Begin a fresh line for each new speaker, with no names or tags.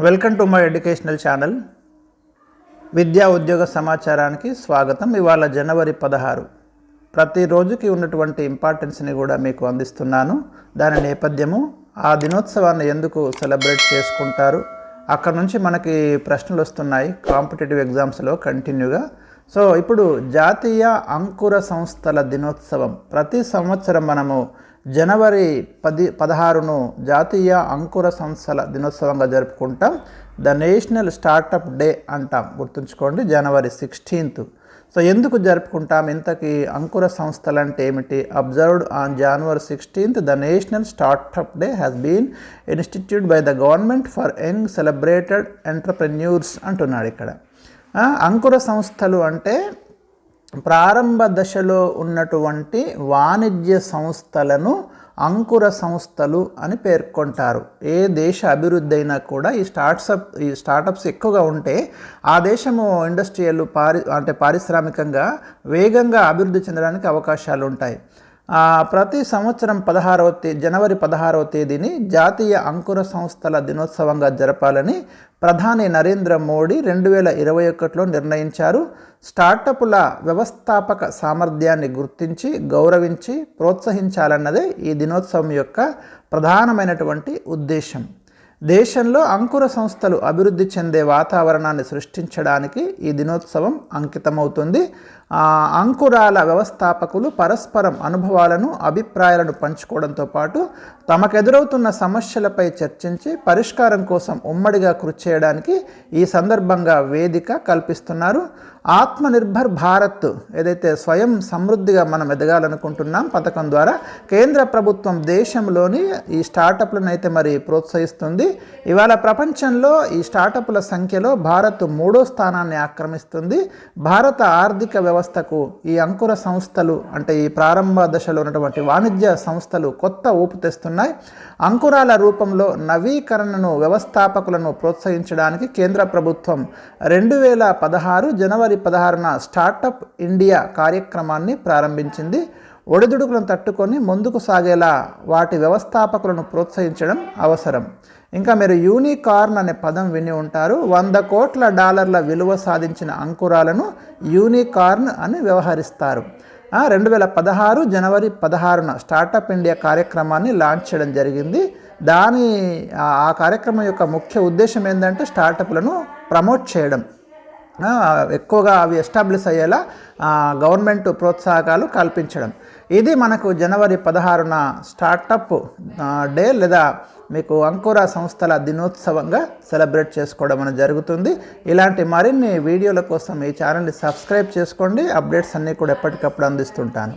Welcome to my educational channel. విద్యా ఉద్యోగ సమాచారానికి స్వాగతం. ఇవాళ జనవరి పదహారు. ప్రతిరోజుకి ఉన్నటువంటి ఇంపార్టెన్స్ని కూడా మీకు అందిస్తున్నాను. దాని నేపథ్యము ఆ దినోత్సవాన్ని ఎందుకు సెలబ్రేట్ చేసుకుంటారు? అక్కడ నుంచి మనకి ప్రశ్నలు వస్తున్నాయి. కాంపిటేటివ్ ఎగ్జామ్స్లో కంటిన్యూగా సో ఇప్పుడు జాతీయ అంకుర సంస్థల దినోత్సవం. ప్రతి సంవత్సరం మనము జనవరి పది పదహారును జాతీయ అంకుర సంస్థల దినోత్సవంగా జరుపుకుంటాం. ద నేషనల్ స్టార్టప్ డే అంటాం. గుర్తుంచుకోండి జనవరి సిక్స్టీన్త్. సో ఎందుకు జరుపుకుంటాం? ఇంతకీ అంకుర సంస్థలు అంటే ఏమిటి? Observed on January sixteenth the national startup day has been instituted by the government for young celebrated entrepreneurs అంటున్నాడు ఇక్కడ. అంకుర సంస్థలు అంటే ప్రారంభ దశలో ఉన్నటువంటి వాణిజ్య సంస్థలను అంకుర సంస్థలు అని పేర్కొంటారు. ఏ దేశ అభివృద్ధి అయినా కూడా ఈ స్టార్ట్సప్ ఈ స్టార్టప్స్ ఎక్కువగా ఉంటే ఆ దేశము ఇండస్ట్రియల్ పారి అంటే పారిశ్రామికంగా వేగంగా అభివృద్ధి చెందడానికి అవకాశాలు ఉంటాయి ప్రతి సంవత్సరం పదహారవ తే జనవరి పదహారవ తేదీని జాతీయ అంకుర సంస్థల దినోత్సవంగా జరపాలని ప్రధాని నరేంద్ర మోడీ రెండు వేల ఇరవై ఒకటిలో నిర్ణయించారు. స్టార్టప్ల వ్యవస్థాపక సామర్థ్యాన్ని గుర్తించి గౌరవించి ప్రోత్సహించాలన్నదే ఈ దినోత్సవం యొక్క ప్రధానమైనటువంటి ఉద్దేశం. దేశంలో అంకుర సంస్థలు అభివృద్ధి చెందే వాతావరణాన్ని సృష్టించడానికి ఈ దినోత్సవం అంకితమవుతుంది. అంకురాల వ్యవస్థాపకులు పరస్పరం అనుభవాలను అభిప్రాయాలను పంచుకోవడంతో పాటు తమకెదురవుతున్న సమస్యలపై చర్చించి పరిష్కారం కోసం ఉమ్మడిగా కృషి చేయడానికి ఈ సందర్భంగా వేదిక కల్పిస్తున్నారు. ఆత్మనిర్భర్ భారత్ ఏదైతే స్వయం సమృద్ధిగా మనం ఎదగాలనుకుంటున్నాం పథకం ద్వారా కేంద్ర ప్రభుత్వం దేశంలోని ఈ స్టార్టప్లను అయితే మరి ప్రోత్సహిస్తుంది. ఇవాళ ప్రపంచంలో ఈ స్టార్టప్ల సంఖ్యలో భారత్ మూడో స్థానాన్ని ఆక్రమిస్తుంది. భారత ఆర్థిక వ్యవస్థకు ఈ అంకుర సంస్థలు అంటే ఈ ప్రారంభ దశలో ఉన్నటువంటి వాణిజ్య సంస్థలు కొత్త ఊపు తెస్తున్నాయి. అంకురాల రూపంలో నవీకరణను వ్యవస్థాపకులను ప్రోత్సహించడానికి కేంద్ర ప్రభుత్వం రెండు వేల పదహారు జనవరి పదహారున స్టార్టప్ ఇండియా కార్యక్రమాన్ని ప్రారంభించింది. ఒడిదుడుకులను తట్టుకొని ముందుకు సాగేలా వాటి వ్యవస్థాపకులను ప్రోత్సహించడం అవసరం. ఇంకా మీరు యూనికార్న్ అనే పదం విని ఉంటారు. వంద కోట్ల డాలర్ల విలువ సాధించిన అంకురాలను యూనికార్న్ అని వ్యవహరిస్తారు. రెండు వేల పదహారు జనవరి పదహారున స్టార్టప్ ఇండియా కార్యక్రమాన్ని లాంచ్ చేయడం జరిగింది. దాని ఆ కార్యక్రమం యొక్క ముఖ్య ఉద్దేశం ఏంటంటే స్టార్టప్లను ప్రమోట్ చేయడం. ఎక్కువగా అవి ఎస్టాబ్లిష్ అయ్యేలా గవర్నమెంట్ ప్రోత్సాహకాలు కల్పించడం. ఇది మనకు జనవరి పదహారున స్టార్టప్ డే లేదా మీకు అంకుర సంస్థల దినోత్సవంగా సెలబ్రేట్ చేసుకోవడం అనేది జరుగుతుంది. ఇలాంటి మరిన్ని వీడియోల కోసం ఈ ఛానల్ని సబ్స్క్రైబ్ చేసుకోండి. అప్డేట్స్ అన్నీ కూడా ఎప్పటికప్పుడు అందిస్తుంటాను.